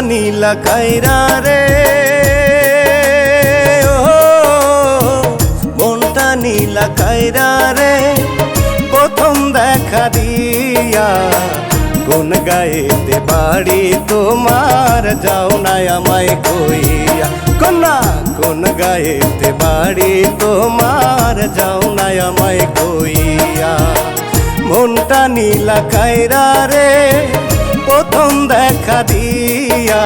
নীলা কায়রা রে ও মনটা নীলা কায়রা রে প্রথম দেখা দিয়া কোন গায়েতে বাড়ি তোমার যাও না আমায় কইয়া কন্যা কোন গায়েতে বাড়ি তোমার যাও না আমায় কইয়া মনটা নীলা কায়রা রে প্রথম দেখা দিয়া।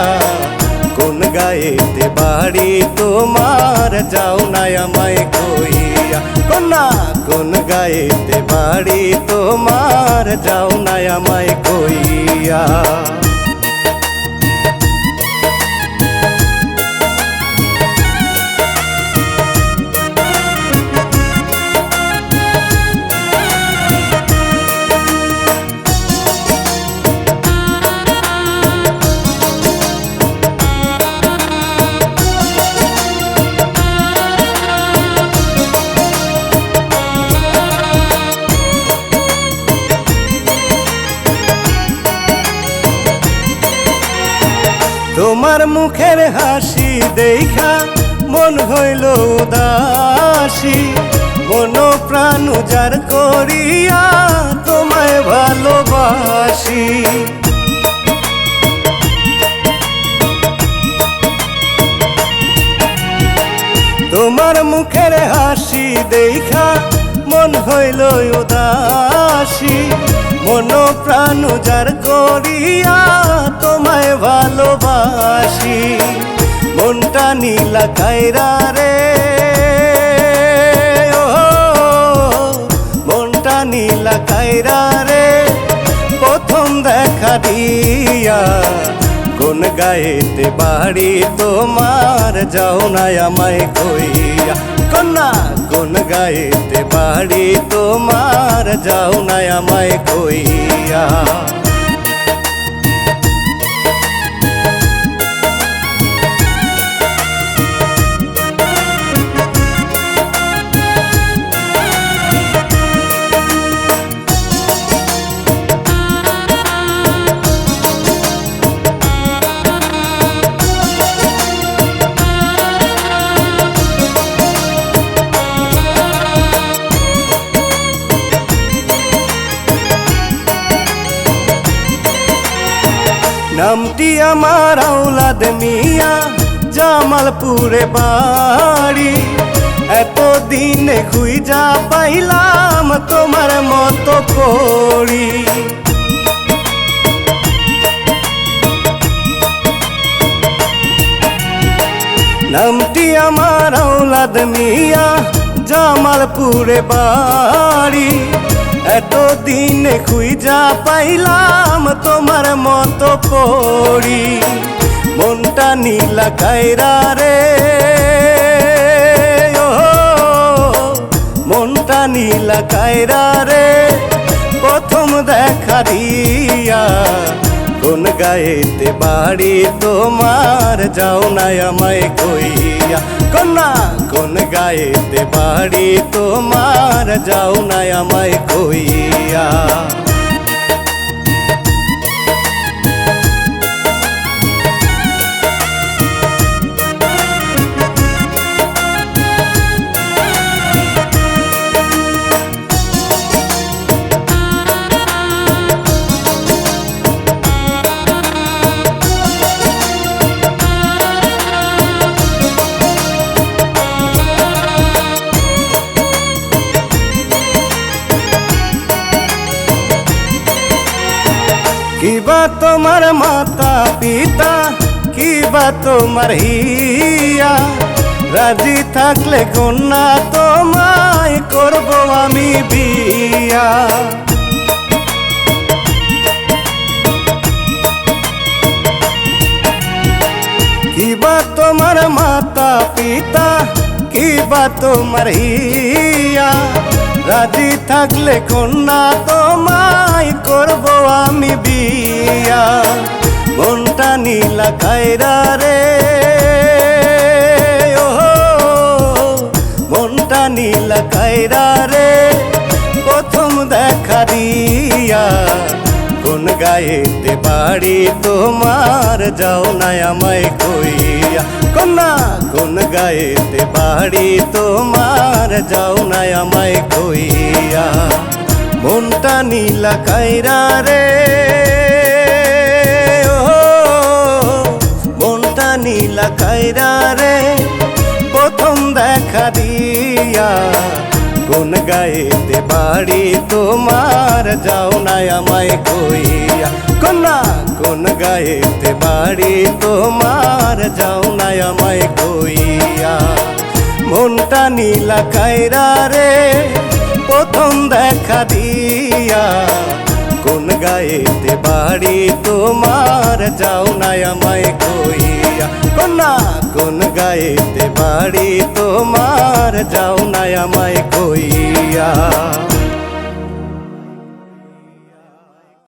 কোন গায়েতে বাড়ি তোমার যাও না আমায় কইয়া। কন্যা, কোন গায়েতে বাড়ি তোমার যাও না আমায় কইয়া। তোমার মুখের হাসি দেখা, মন হইল উদাসী। মন প্রাণ উজার করিয়া তোমায় ভালোবাসি। তোমার মুখের হাসি দেখা, মন হইল উদাসী। মন প্রাণ উজার করিয়া তোমায় ভালোবাসি। মনটা নীলা কায়রা রে। ও মনটা নীলা কায়রা রে। প্রথম দেখা দিয়া কোন গায়েতে বাড়ি তোমার যাও না আমায় কইয়া। কন্যা কোন গাইতে পারি তোমার যাও না আমায় কইয়া। নামটি আমার আউলাদ মিয়া, জামালপুরে বাড়ি। এতদিনে খুঁজা পাইলাম তোমার মতো করি। নামটি আমার আউলাদ মিয়া জামালপুরে বাড়ি। এতদিনে খুঁজা পাইলাম তোমার মতো পড়ি মনটা নীলা কায়রা রে। ও মনটা নীলা কায়রা রে। প্রথম দেখা দিয়া কোন গায়েতে বাড়ি তোমার যাও না আমায় কইয়া কন্যা কোন গায়েতে বাড়ি তোমার যাও না আমায় কইয়া তোমার মাতা পিতা কিবা তোমার হিয়া? রাজি থাকলে কন্যা তোমায় করব আমি বিয়া। কিবা তোমার মাতা পিতা কিবা তোমার হিয়া রাজি থাকলে কন্যা তোমায় করব আমি বিয়া। মনটা নীলা কায়রা রে। ও মনটা নীলা কায়রা রে। প্রথম দেখা দিয়া। গায়েতে বাড়ি তোমার, যাও না আমায় কইয়া। কন্যা, কোন গায়েতে বাড়ি তোমার, যাও না আমায় কইয়া। মনটা নীলা কাইরা রে মনটা নীলা কাইরা রে, প্রথম দেখা দিয়া। কোন গায়েতে বাড়ি তোমার যাও না আমায় কইয়া। কন্যা কোন গায়েতে বাড়ি তোমার যাও না আমায় কইয়া। মনটা নীলা কাইরা রে, প্রথম দেখা দিয়া। কোন গায়েতে বাড়ি তোমার যাও না আমায় কইয়া। কন্যা কোন গায়েতে বাড়ি তোমার যাও না আমায় কইয়া।